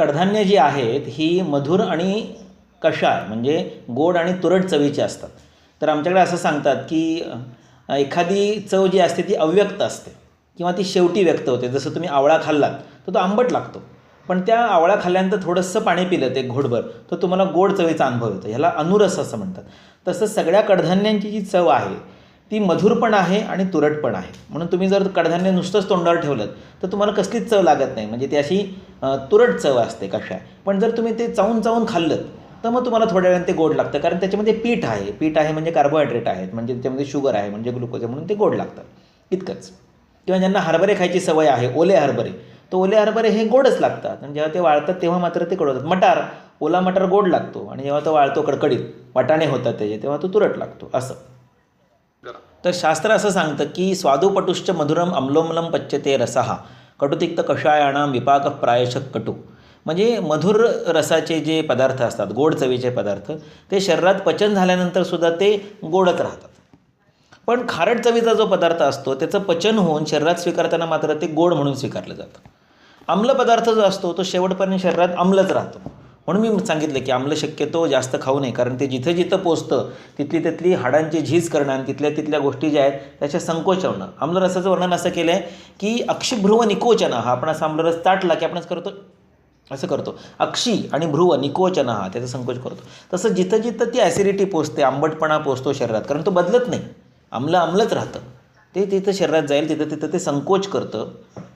कडधान्य जी आहेत ही मधुर आणि कषाय म्हणजे गोड आणि तुरट चवीची असतात. तर आमच्याकडे असं सांगतात की एखादी चव जी असते ती अव्यक्त असते किंवा ती शेवटी व्यक्त होते. जसं तुम्ही आवळा खाल्लात तर तो आंबट लागतो. पण त्या आवळा खाल्ल्यानंतर थोडंसं पाणी पिलं ते घोटभर तर तुम्हाला गोड चवीचा अनुभव येतो. ह्याला अनुरस असं म्हणतात. तसं सगळ्या कडधान्यांची जी चव आहे ती मधुर पण आहे आणि तुरट पण आहे. म्हणून तुम्ही जर कडधान्य नुसतंच तोंडावर ठेवलं तर तुम्हाला कसलीच चव लागत नाही. म्हणजे ती अशी तुरट चव असते कशा. पण जर तुम्ही ते चावून चावून खाल्लं तर मग तुम्हाला थोड्या वेळाने ते गोड लागतं. कारण त्याच्यामध्ये पीठ आहे. पीठ आहे म्हणजे कार्बोहायड्रेट आहेत. म्हणजे त्याच्यामध्ये शुगर आहे म्हणजे ग्लुकोज आहे म्हणून ते गोड लागतं. इतकंच. किंवा ज्यांना हरभरे खायची सवय आहे ओले हरभरे तर ओले हरभरे हे गोडच लागतात. आणि जेव्हा ते वाळतात तेव्हा मात्र ते कडू मटार ओला मटार गोड लागतो. आणि जेव्हा तो वाळतो कडकडीत वाटाणे होतात त्याचे तेव्हा तो तुरट लागतो. असं. तर शास्त्र असं सांगतं की स्वादुपटुश्च मधुरम अम्लोमलम पच्यते रसहा कटुतिक्त कषायाणाम विपाक प्रायशक कटू। म्हणजे मधुर रसाचे जे पदार्थ असतात गोड चवीचे पदार्थ ते शरीरात पचन झाल्यानंतर सुद्धा ते गोडच राहतात. पण खारट चवीचा जो पदार्थ असतो त्याचं पचन होऊन शरीरात स्वीकारताना मात्र ते गोड म्हणून स्वीकारलं जातं. आम्ल पदार्थ जो असतो तो शेवटपर्यंत शरीरात आम्लच राहतो. म्हणून मी सांगितलं की आम्ल शक्यतो जास्त खाऊ नये कारण ते जिथं जिथं पोचतं तिथली तिथली हाडांची झीज करणं आणि तिथल्या तिथल्या गोष्टी ज्या आहेत त्याच्या संकोचवणं आम्लरसाचं वर्णन असं केलं आहे की अक्षिभ्रुव निकोचन हा आपण असा आम्लरस ताटला की आपणच करतो असं करतो. अक्षी आणि भ्रुव निकोचन हा त्याचा संकोच करतो. तसं जिथं जिथं ती ॲसिडिटी पोचते आंबटपणा पोचतो शरीरात कारण तो बदलत नाही. आम्ल आम्लच राहतं. ते तिथं शरीरात जाईल तिथं तिथं ते संकोच करतं.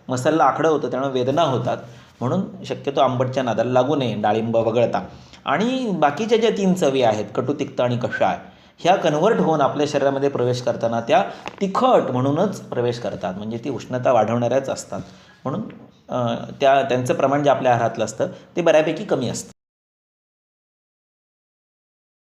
मसाला आखडं होतं त्यामुळे वेदना होतात. म्हणून शक्यतो आंबटच्या नादाला लागू नये डाळिंब वगळता. आणि बाकीच्या ज्या तीन चवी आहेत कटुतिक्त आणि कषाय ह्या कन्व्हर्ट होऊन आपल्या शरीरामध्ये प्रवेश करताना त्या तिखट म्हणूनच प्रवेश करतात. म्हणजे ती उष्णता वाढवणाऱ्याच असतात. म्हणून त्या त्यांचं प्रमाण जे आपल्या आहारातलं असतं ते बऱ्यापैकी कमी असतं.